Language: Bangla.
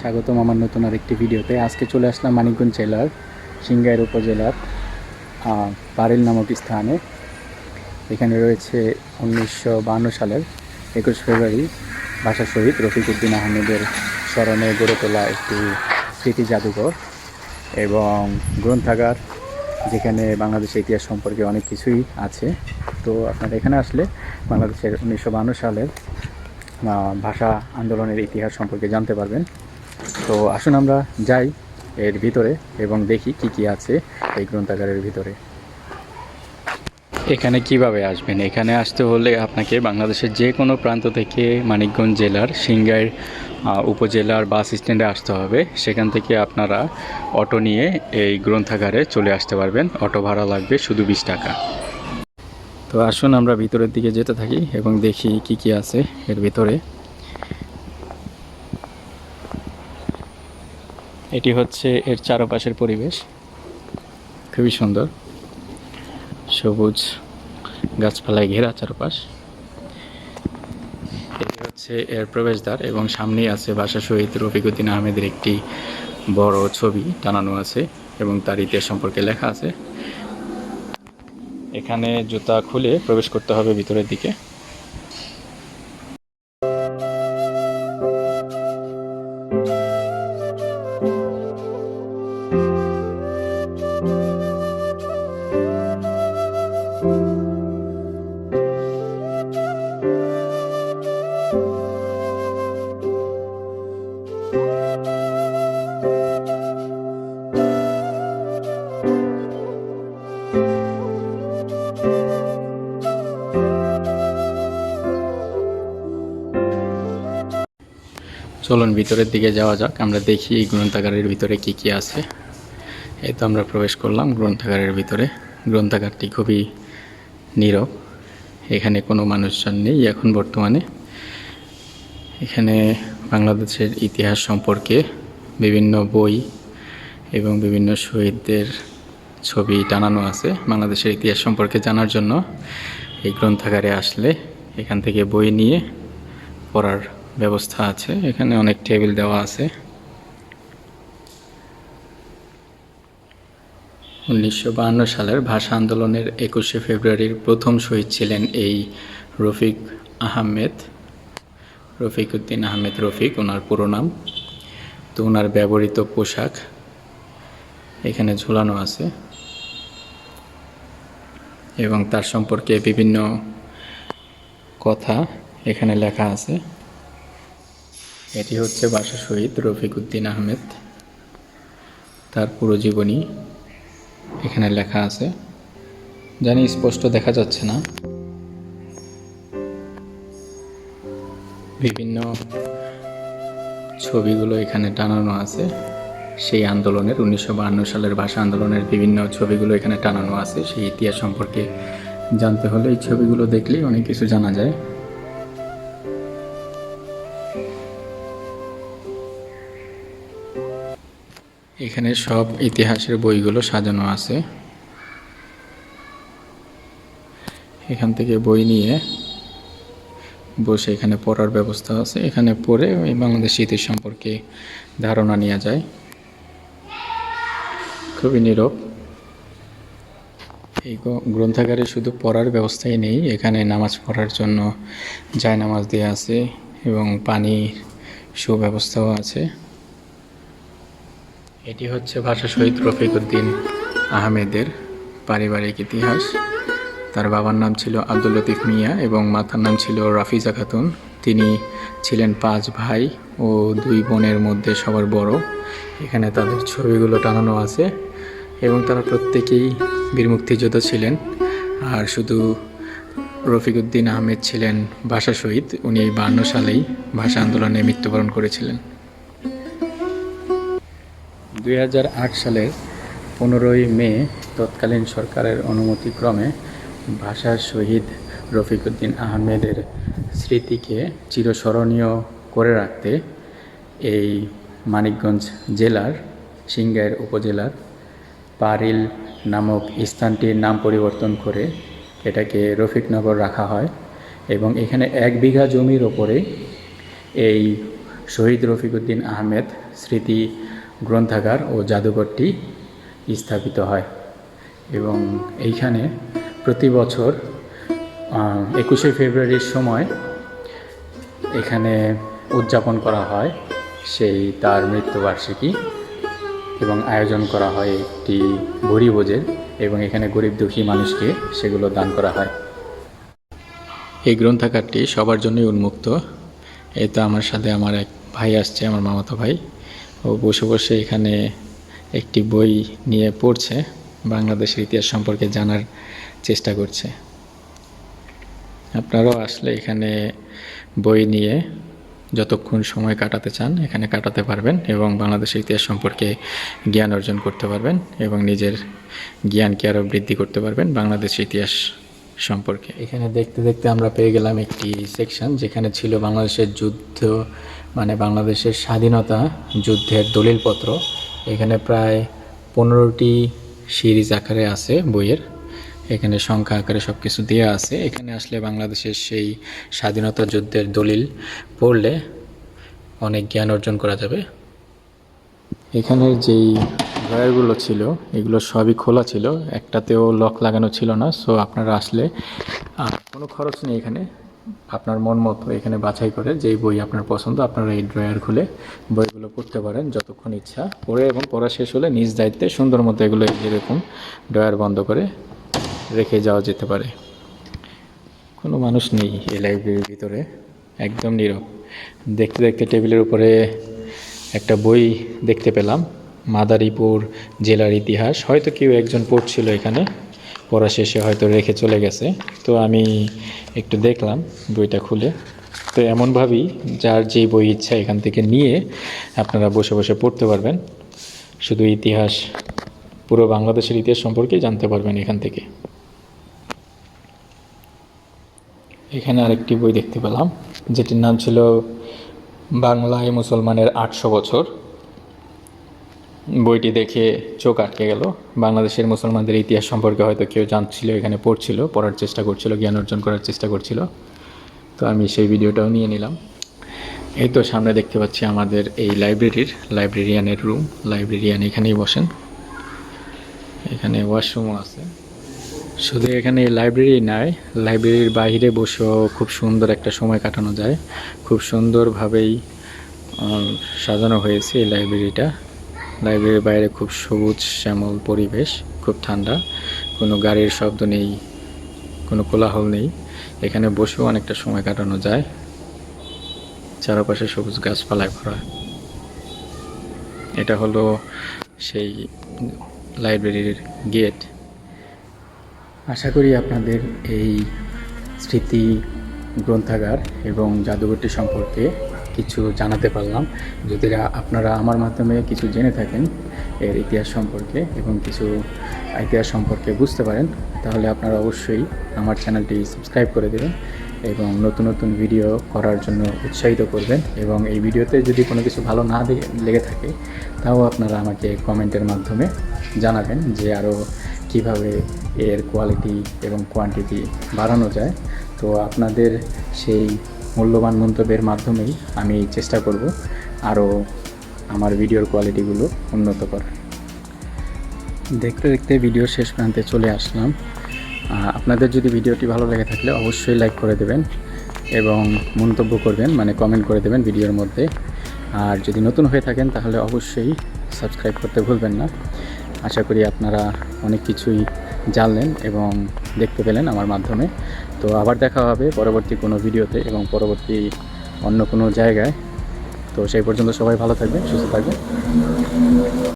স্বাগতম আমার নতুন আরেকটি ভিডিওতে। আজকে চলে আসলাম মানিকগঞ্জ জেলার, সিংগাইর উপজেলার পারেল নামক স্থানে। এখানে রয়েছে উনিশশো সালের একুশ ফেব্রুয়ারি ভাষা শহীদ রফিকুদ্দিন আহমেদের স্মরণে গড়ে তোলা একটি স্মৃতি জাদুঘর এবং গ্রন্থাগার, যেখানে বাংলাদেশের ইতিহাস সম্পর্কে অনেক কিছুই আছে। তো আপনারা এখানে আসলে বাংলাদেশের উনিশশো সালের ভাষা আন্দোলনের ইতিহাস সম্পর্কে জানতে পারবেন। তো আসুন আমরা যাই এর ভিতরে এবং দেখি কি কি আছে এই গ্রন্থাগারের ভিতরে। এখানে কীভাবে আসবেন? এখানে আসতে হলে আপনাকে বাংলাদেশের যে কোনো প্রান্ত থেকে মানিকগঞ্জ জেলার সিংগাইর উপজেলার বাস স্ট্যান্ডে আসতে হবে। সেখান থেকে আপনারা অটো নিয়ে এই গ্রন্থাগারে চলে আসতে পারবেন। অটো ভাড়া লাগবে শুধু বিশ টাকা। তো আসুন আমরা ভিতরের দিকে যেতে থাকি এবং দেখি কি কি আছে এর ভিতরে। এটি হচ্ছে এর চারপাশের পরিবেশ। খুবই সুন্দর। সবুজ গাছপালায় ঘেরা চারপাশ। এটি হচ্ছে এর প্রবেশদ্বার এবং সামনেই আছে ভাষা শহীদ রফিকুদ্দিন আহমেদের একটি বড় ছবি টানানো আছে এবং তার ইতিহাস সম্পর্কে লেখা আছে। এখানে জুতা খুলে প্রবেশ করতে হবে ভিতরের দিকে। চলুন ভিতরের দিকে যাওয়া যাক। আমরা দেখি এই গ্রন্থাগারের ভিতরে কি কি আছে। এই তো আমরা প্রবেশ করলাম গ্রন্থাগারের ভিতরে। গ্রন্থাগারটি খুবই নীরব। এখানে কোনো মানুষজন নেই এখন বর্তমানে। এখানে বাংলাদেশের ইতিহাস সম্পর্কে বিভিন্ন বই এবং বিভিন্ন শহীদদের ছবি টানানো আছে বাংলাদেশের ইতিহাস সম্পর্কে জানার জন্য। এই গ্রন্থাগারে আসলে এখান থেকে বই নিয়ে পড়ার ব্যবস্থা আছে, এখানে অনেক টেবিল দেওয়া আছে। উনিশশো সালের ভাষা আন্দোলনের একুশে ফেব্রুয়ারির প্রথম শহীদ ছিলেন এই রফিক আহমেদ, রফিক উদ্দিন আহমেদ রফিক, ওনার পুরো নাম। তো ওনার ব্যবহৃত পোশাক এখানে ঝুলানো আছে। এবং তার সম্পর্কে বিভিন্ন কথা এখানে লেখা আছে। এটি হচ্ছে ভাষা শহীদ রফিক উদ্দিন আহমেদ। তার পুরো জীবনী এখানে লেখা আছে। জানি স্পষ্ট দেখা যাচ্ছে না। বিভিন্ন ছবিগুলো এখানে টানানো আছে। সেই আন্দোলনের উনিশশো সালের ভাষা আন্দোলনের বিভিন্ন ছবিগুলো এখানে টানানো আছে। সেই ইতিহাস সম্পর্কে জানতে হলে এই ছবিগুলো দেখলেই অনেক কিছু জানা যায়। এখানে সব ইতিহাসের বইগুলো সাজানো আছে। এখান থেকে বই নিয়ে বসে এখানে পড়ার ব্যবস্থা আছে। এখানে পড়ে ওই বাংলাদেশ ইতিহাস সম্পর্কে ধারণা নেওয়া যায়। খুবই নীরব। এই গ্রন্থাগারে শুধু পড়ার ব্যবস্থাই নেই, এখানে নামাজ পড়ার জন্য জায় নামাজ দেওয়া আছে এবং পানির সুব্যবস্থাও আছে। এটি হচ্ছে ভাষা শহীদ রফিক উদ্দিন আহমেদের পারিবারিক ইতিহাস। তার বাবার নাম ছিল আব্দুল লতিফ মিয়া এবং মাতার নাম ছিল রাফিজা খাতুন। তিনি ছিলেন পাঁচ ভাই ও দুই বোনের মধ্যে সবার বড়। এখানে তাদের ছবিগুলো টানানো আছে এবং তারা প্রত্যেকেই বীর মুক্তিযোদ্ধা ছিলেন। আর শুধু রফিকুদ্দিন আহমেদ ছিলেন ভাষা শহীদ, উনি বান্ন সালেই ভাষা আন্দোলনে মৃত্যুবরণ করেছিলেন। দুই সালের পনেরোই মে তৎকালীন সরকারের অনুমতিক্রমে ভাষা শহীদ রফিকুদ্দিন আহমেদের স্মৃতিকে চিরস্মরণীয় করে রাখতে এই মানিকগঞ্জ জেলার সিংগাইর উপজেলার পারিল নামক স্থানটির নাম পরিবর্তন করে এটাকে রফিকনগর রাখা হয় এবং এখানে এক বিঘা জমির ওপরে এই শহীদ রফিকুদ্দিন আহমেদ স্মৃতি গ্রন্থাগার ও জাদুঘরটি স্থাপিত হয় এবং এইখানে প্রতি বছর একুশে ফেব্রুয়ারির সময় এখানে উদযাপন করা হয় সেই তার মৃত্যুবার্ষিকী এবং আয়োজন করা হয় একটি ভোজের এবং এখানে গরিব দুঃখী মানুষকে সেগুলো দান করা হয়। এই গ্রন্থাগারটি সবার জন্যই উন্মুক্ত। এই তো আমার সাথে আমার এক ভাই আসছে, আমার মামাতো ভাই। ও বসে বসে এখানে একটি বই নিয়ে পড়ছে, বাংলাদেশের ইতিহাস সম্পর্কে জানার চেষ্টা করছে। আপনারাও আসলে এখানে বই নিয়ে যতক্ষণ সময় কাটাতে চান এখানে কাটাতে পারবেন এবং বাংলাদেশের ইতিহাস সম্পর্কে জ্ঞান অর্জন করতে পারবেন এবং নিজের জ্ঞানকে আরও বৃদ্ধি করতে পারবেন বাংলাদেশের ইতিহাস সম্পর্কে। এখানে দেখতে দেখতে আমরা পেয়ে গেলাম একটি সেকশন যেখানে ছিল বাংলাদেশের যুদ্ধ মানে বাংলাদেশের স্বাধীনতা যুদ্ধের দলিলপত্র। এখানে প্রায় পনেরোটি সিরিজ আকারে আছে বইয়ের। এখানে সংখ্যা আকারে সব কিছু দেওয়া আছে। এখানে আসলে বাংলাদেশের সেই স্বাধীনতা যুদ্ধের দলিল পড়লে অনেক জ্ঞান অর্জন করা যাবে। এখানের যেই ড্রয়ারগুলো ছিল, এগুলো সবই খোলা ছিল। একটাতেও লক লাগানো ছিল না, সো আপনারা আসলে কোনো খরচ নেই এখানে। আপনার মন মতো এখানে বাছাই করে যেই বই আপনার পছন্দ, আপনারা এই ড্রয়ার খুলে বইগুলো পড়তে পারেন যতক্ষণ ইচ্ছা পড়ে এবং পড়া শেষ হলে নিজ দায়িত্বে সুন্দর মতো এগুলো এরকম ড্রয়ার বন্ধ করে রেখে যাওয়া যেতে পারে। কোনো মানুষ নেই এই লাইব্রেরির ভিতরে, একদম নীরব। দেখতে দেখতে টেবিলের উপরে একটা বই দেখতে পেলাম, মাদারীপুর জেলার ইতিহাস। হয়তো কেউ একজন পড়ছিল এখানে। পড়া শেষে হয়তো রেখে চলে গেছে। তো আমি একটু দেখলাম বইটা খুলে। তো এমনভাবেই যার যেই বই ইচ্ছা এখান থেকে নিয়ে আপনারা বসে বসে পড়তে পারবেন। শুধু ইতিহাস, পুরো বাংলাদেশের ইতিহাস সম্পর্কে জানতে পারবেন এখান থেকে। এখানে আরেকটি বই দেখতে পেলাম, যেটির নাম ছিল বাংলায় মুসলমানের আটশো বছর। বইটি দেখে চোখ আটকে গেল। বাংলাদেশের মুসলমানদের ইতিহাস সম্পর্কে হয়তো কেউ জানছিল, এখানে পড়ছিল, পড়ার চেষ্টা করছিল, জ্ঞান অর্জন করার চেষ্টা করছিল। তো আমি সেই ভিডিওটাও নিয়ে নিলাম। এই তো সামনে দেখতে পাচ্ছি আমাদের এই লাইব্রেরির, লাইব্রেরিয়ানের রুম। লাইব্রেরিয়ান এখানেই বসেন। এখানে ওয়াশরুমও আছে। শুধু এখানে লাইব্রেরি নয় লাইব্রেরির বাইরে বসেও খুব সুন্দর একটা সময় কাটানো যায়। খুব সুন্দরভাবেই সাজানো হয়েছে এই লাইব্রেরিটা। লাইব্রেরির বাইরে খুব সবুজ, শ্যামল পরিবেশ, খুব ঠান্ডা, কোনো গাড়ির শব্দ নেই, কোনো কোলাহল নেই। এখানে বসেও অনেকটা সময় কাটানো যায়। চারপাশে সবুজ গাছপালায় ভরা। এটা হলো সেই লাইব্রেরির গেট। আশা করি আপনাদের এই স্মৃতি গ্রন্থাগার এবং জাদুঘরটি সম্পর্কে কিছু জানাতে পারলাম। যদি আপনারা আমার মাধ্যমে কিছু জেনে থাকেন এর ইতিহাস সম্পর্কে এবং কিছু ইতিহাস সম্পর্কে বুঝতে পারেন, তাহলে আপনারা অবশ্যই আমার চ্যানেলটি সাবস্ক্রাইব করে দেবেন এবং নতুন নতুন ভিডিও করার জন্য উৎসাহিত করবেন এবং এই ভিডিওতে যদি কোনো কিছু ভালো না লেগে থাকে, তাও আপনারা আমাকে কমেন্টের মাধ্যমে জানাবেন যে আরও কীভাবে এর কোয়ালিটি এবং কোয়ান্টিটি বাড়ানো যায়। তো আপনাদের সেই মূল্যবান মন্তব্যের মাধ্যমেই আমি চেষ্টা করব আরও আমার ভিডিওর কোয়ালিটিগুলো উন্নত করার। দেখতে দেখতে ভিডিও শেষ প্রান্তে চলে আসলাম। আপনাদের যদি ভিডিওটি ভালো লেগে থাকলে অবশ্যই লাইক করে দেবেন এবং মন্তব্য করবেন মানে কমেন্ট করে দেবেন ভিডিওর মধ্যে। আর যদি নতুন হয়ে থাকেন তাহলে অবশ্যই সাবস্ক্রাইব করতে ভুলবেন না। আশা করি আপনারা অনেক কিছুই জানলেন এবং দেখতে পেলেন আমার মাধ্যমে। তো আবার দেখা হবে পরবর্তী কোনো ভিডিওতে এবং পরবর্তী অন্য কোনো জায়গায়। তো সেই পর্যন্ত সবাই ভালো থাকবে সুস্থ থাকবেন।